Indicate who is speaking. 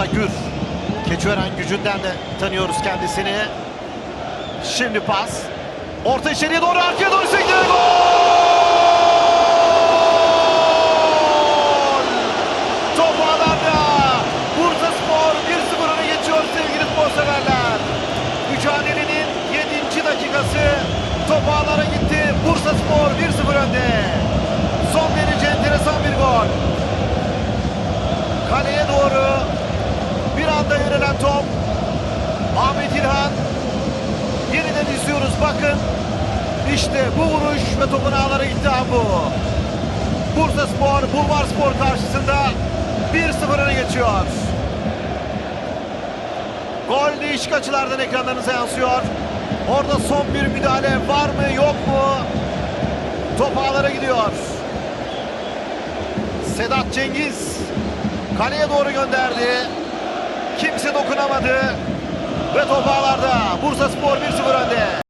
Speaker 1: Hamza Gür. Keçiören gücünden de tanıyoruz kendisini. Şimdi pas. Orta içeriye doğru arkaya doğru sekti. Gol! Top ağlarda. Bursa Spor 1-0 öne geçiyor sevgili spor severler. Mücadelenin 7. dakikası top ağlara gitti. Bursa Spor 1-0 önde. Son derece enteresan bir gol. Kaleye doğru top. Ahmet İlhan yeniden izliyoruz bakın. İşte bu vuruş ve topun ağlara gitti bu. Bursa Spor, Bulvar Spor karşısında 1-0 öne geçiyor. Gol değişik açılardan ekranlarınıza yansıyor. Orada son bir müdahale var mı yok mu? Top ağlara gidiyor. Sedat Cengiz kaleye doğru gönderdi. Kimse dokunamadı. Ve top ağlarda.